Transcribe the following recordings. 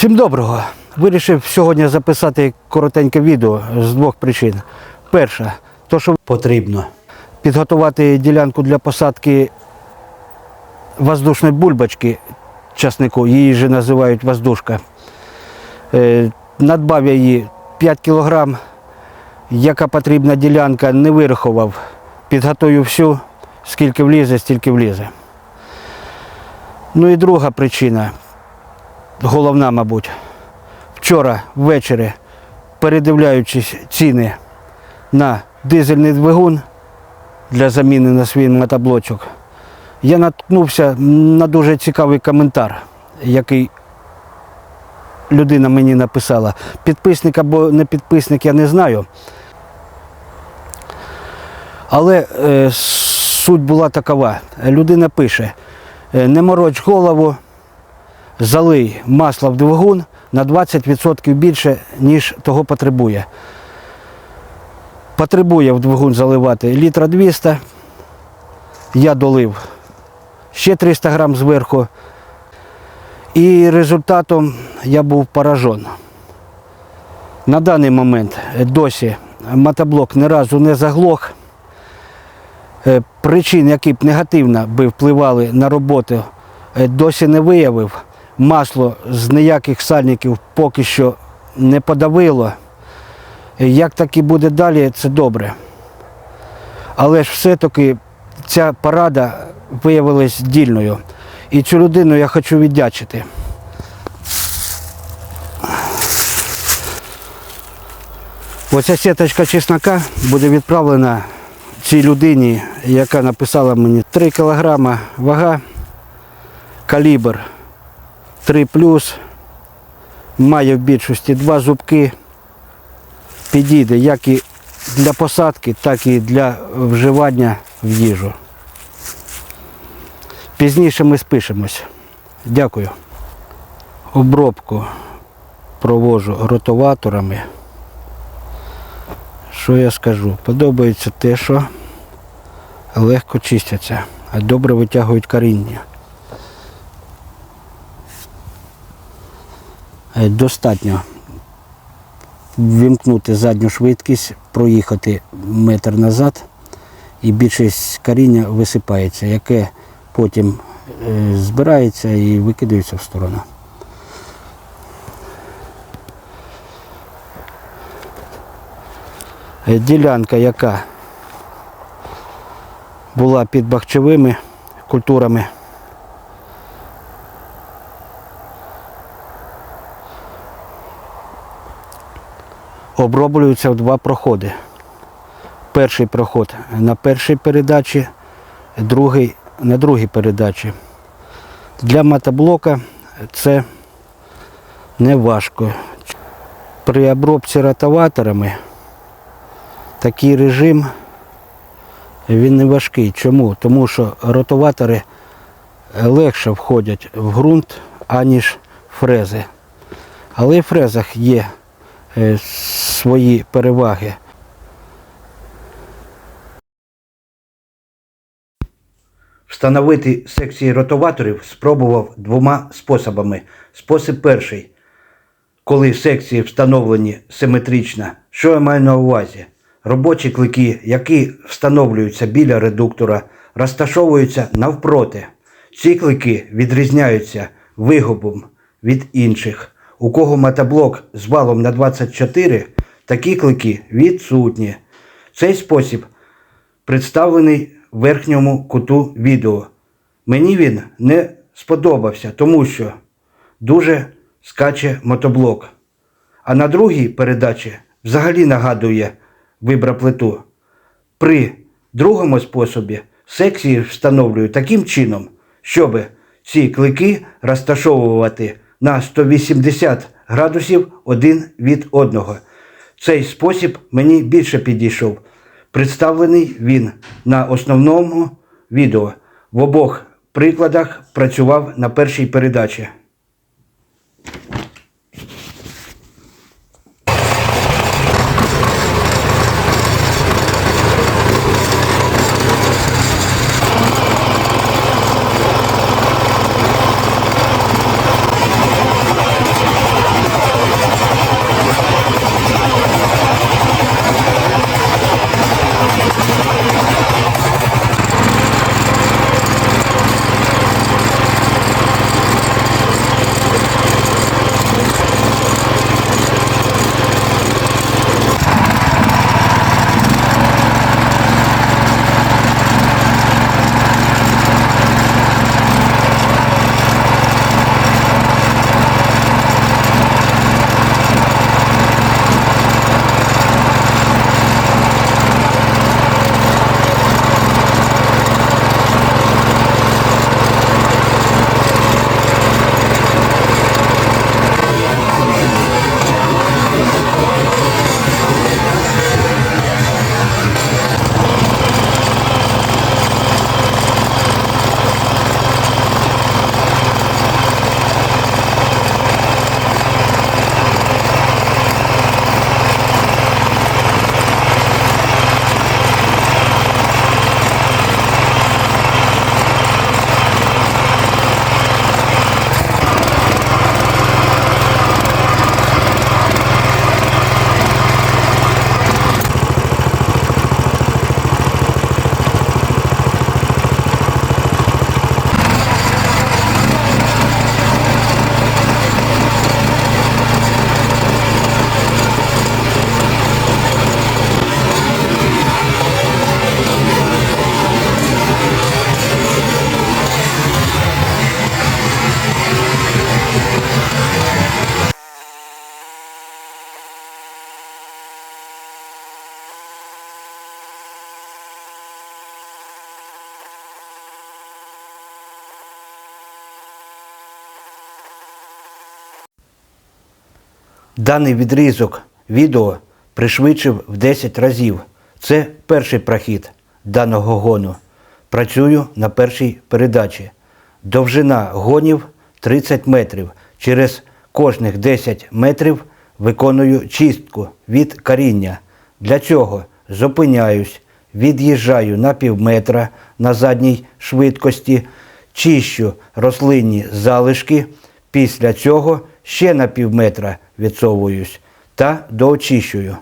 Всім доброго. Вирішив сьогодні записати коротеньке відео з двох причин. Перша, то що потрібно підготувати ділянку для посадки воздушної бульбочки часнику, її же називають воздушка. Е, Надбав я її 5 кг, яка потрібна ділянка, не вирахував. Підготую всю, скільки влізе, стільки влізе. Ну і друга причина, головна, мабуть. Вчора ввечері, передивляючись ціни на дизельний двигун для заміни на свій мотоблочок, я наткнувся на дуже цікавий коментар, який людина мені написала. Підписник або не підписник, я не знаю. Але е, суть була такова. Людина пише, е, не мороч голову, залий масло в двигун на 20% більше, ніж того потребує. Потребує в двигун заливати літра 200, я долив ще 300 грам зверху. І результатом я був поражен. На даний момент досі мотоблок ні разу не заглох. Е, Причин, які б негативно би впливали на роботу, е, досі не виявив. Масло з ніяких сальників поки що не подавило. Як так і буде далі, це добре. Але ж все-таки ця порада виявилась дільною. І цю людину я хочу віддячити. Оця сіточка чеснока буде відправлена цій людині, яка написала мені 3 кг вага, калібр 3 має в більшості два зубки. Підійде як і для посадки, так і для вживання в їжу. Пізніше ми спишемось. Дякую. Обробку провожу ротоваторами. Що я скажу? Подобається те, що легко чистяться, а добре витягують коріння. Достатньо вимкнути задню швидкість, проїхати метр назад і більшість коріння висипається, яке потім е, збирається і викидається в сторону. Е, Ділянка, яка була під бахчовими культурами. Оброблюються в два проходи. Перший проход на першій передачі, другий на другій передачі. Для мотоблока це не важко. При обробці ротоваторами такий режим він не важкий. Чому? Тому що ротоватори легше входять в ґрунт, аніж фрези. Але в фрезах є е, свої переваги. Встановити секції ротоваторів спробував двома способами. Спосіб перший, коли секції встановлені симетрично. Що я маю на увазі? Робочі клики, які встановлюються біля редуктора, розташовуються навпроти. Ці клики відрізняються вигубом від інших. У кого мотоблок з валом на 24, такі клики відсутні. Цей спосіб представлений в верхньому куту відео. Мені він не сподобався, тому що дуже скаче мотоблок. А на другій передачі взагалі нагадує вибраплиту. При другому способі секції встановлюю таким чином, щоб ці клики розташовувати на 180 градусів один від одного. Цей спосіб мені більше підійшов. Представлений він на основному відео. В обох прикладах працював на першій передачі. Даний відрізок відео пришвидшив в 10 разів. Це перший прохід даного гону. Працюю на першій передачі. Довжина гонів 30 метрів. Через кожних 10 метрів виконую чистку від коріння. Для цього зупиняюсь, від'їжджаю на півметра на задній швидкості, чищу рослинні залишки. Після цього ще на півметра відсовуюсь та доочищую.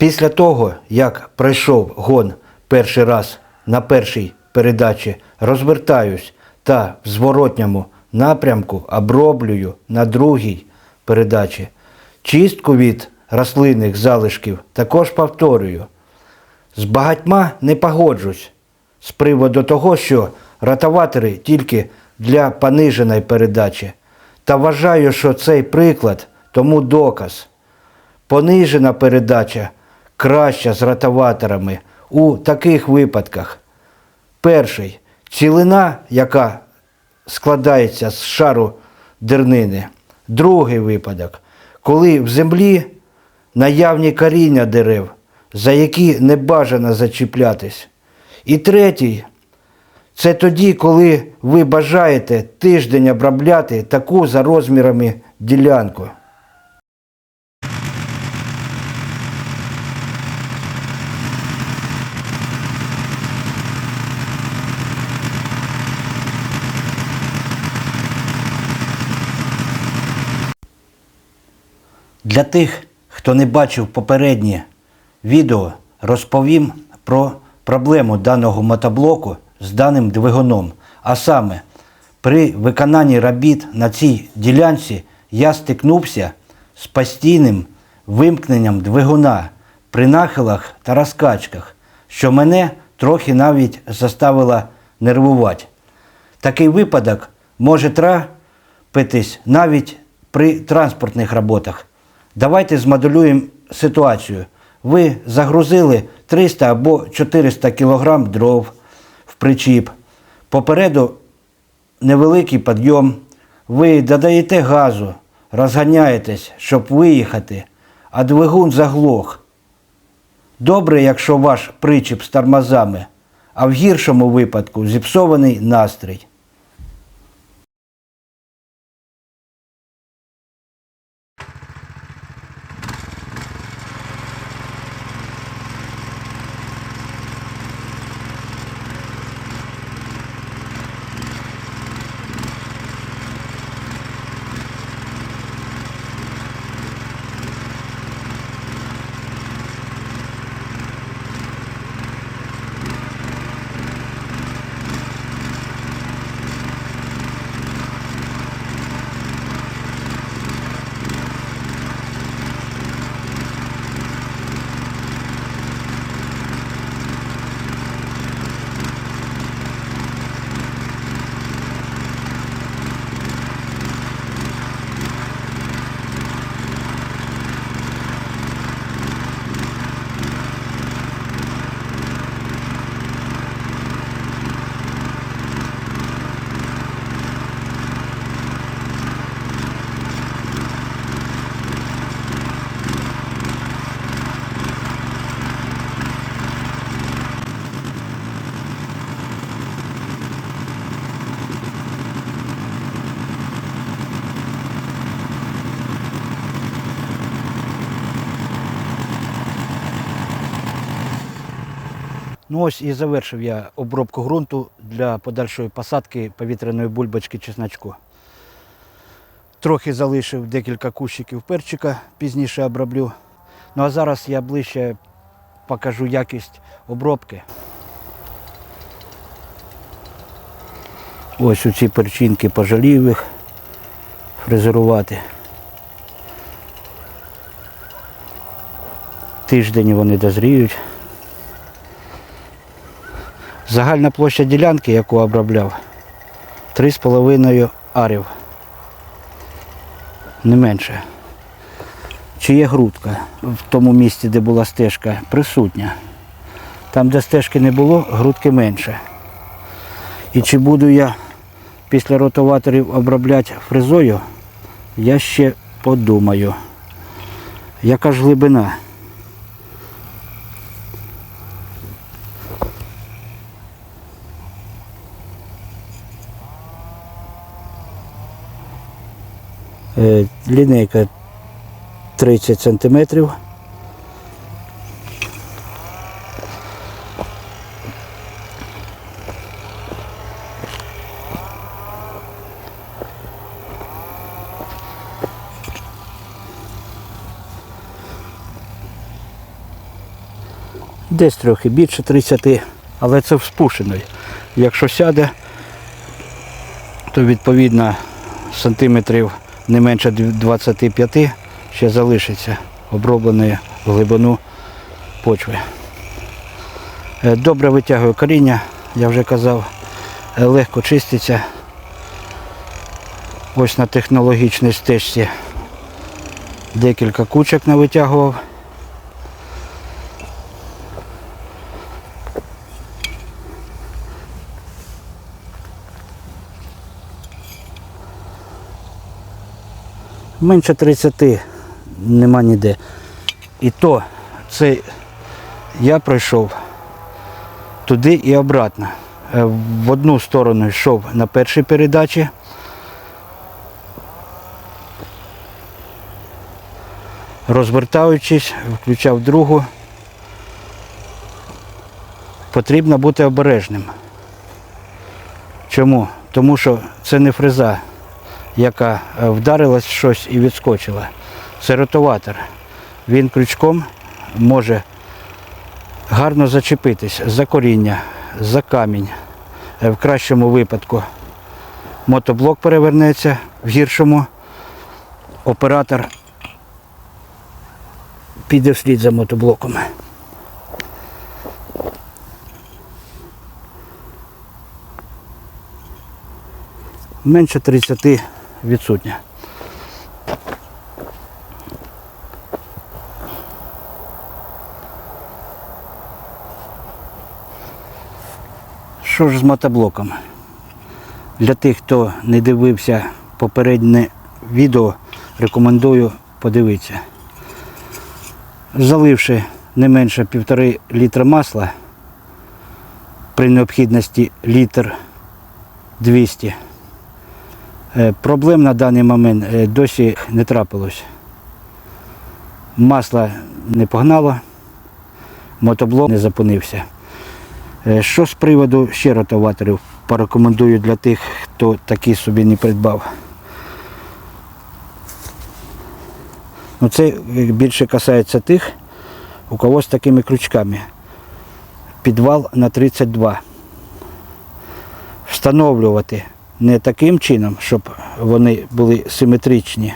Після того, як пройшов гон перший раз на першій передачі, розвертаюсь та в зворотньому напрямку оброблюю на другій передачі. Чистку від рослинних залишків також повторюю. З багатьма не погоджусь з приводу того, що ротаватори тільки для пониженої передачі. Та вважаю, що цей приклад тому доказ. Понижена передача краща з ротаваторами у таких випадках. Перший цілина, яка складається з шару дернини. Другий випадок, коли в землі наявні коріння дерев, за які не бажано зачіплятись. І третій це тоді, коли ви бажаєте тиждень обробляти таку за розмірами ділянку. Для тих, хто не бачив попереднє відео, розповім про проблему даного мотоблоку з даним двигуном. А саме, при виконанні робіт на цій ділянці я стикнувся з постійним вимкненням двигуна при нахилах та розкачках, що мене трохи навіть заставило нервувати. Такий випадок може трапитись навіть при транспортних роботах. Давайте змоделюємо ситуацію. Ви загрузили 300 або 400 кг дров в причіп. Попереду невеликий підйом. Ви додаєте газу, розганяєтесь, щоб виїхати, а двигун заглох. Добре, якщо ваш причіп з тормозами, а в гіршому випадку зіпсований настрій. Ну ось і завершив я обробку ґрунту для подальшої посадки повітряної бульбочки чесночку. Трохи залишив декілька кущиків перчика, пізніше оброблю. Ну а зараз я ближче покажу якість обробки. Ось у ці перчинки пожалів їх фрезерувати. Тиждень вони дозріють. Загальна площа ділянки, яку обробляв, 3,5 арів. Не менше. Чи є грудка в тому місці, де була стежка, присутня. Там, де стежки не було, грудки менше. І чи буду я після ротоваторів обробляти фрезою, я ще подумаю. Яка ж глибина? Е, Лінейка 30 сантиметрів. Десь трохи більше 30, але це вспушений. Якщо сяде, то відповідно сантиметрів не менше 25 ще залишиться обробленої глибину почви. Е, Добре витягує коріння, я вже казав, е, легко чиститься. Ось на технологічній стежці декілька кучок навитягував. Менше 30 нема ніде. І то це я пройшов туди і обратно. Е, В одну сторону йшов на першій передачі. Розвертаючись, включав другу. Потрібно бути обережним. Чому? Тому що це не фреза, яка е, вдарилась в щось і відскочила. Це ротоватор. Він крючком може гарно зачепитись за коріння, за камінь. Е, В кращому випадку мотоблок перевернеться, в гіршому оператор піде вслід за мотоблоком. Менше 30 відсутня. Що ж з мотоблоком? Для тих, хто не дивився попереднє відео, рекомендую подивитися. Заливши не менше півтори літра масла, при необхідності літр 200. Е, Проблем на даний момент е, досі не трапилось. Масло не погнало, мотоблок не запинився. Е, Що з приводу ще ротоваторів порекомендую для тих, хто такі собі не придбав. Ну, це більше касається тих, у кого з такими крючками. Підвал на 32. Встановлювати не таким чином, щоб вони були симетричні,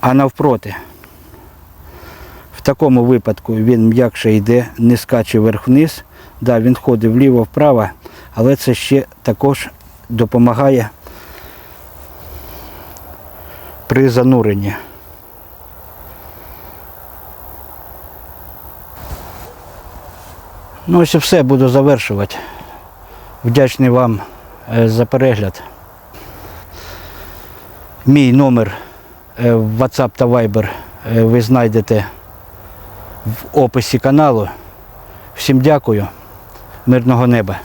а навпроти. В такому випадку він м'якше йде, не скаче вверх-вниз. Да, він ходить вліво-вправо, але це ще також допомагає при зануренні. Ну ось і все, буду завершувати. Вдячний вам е, за перегляд. Мій номер е, WhatsApp та Viber е, ви знайдете в описі каналу. Всім дякую. Мирного неба.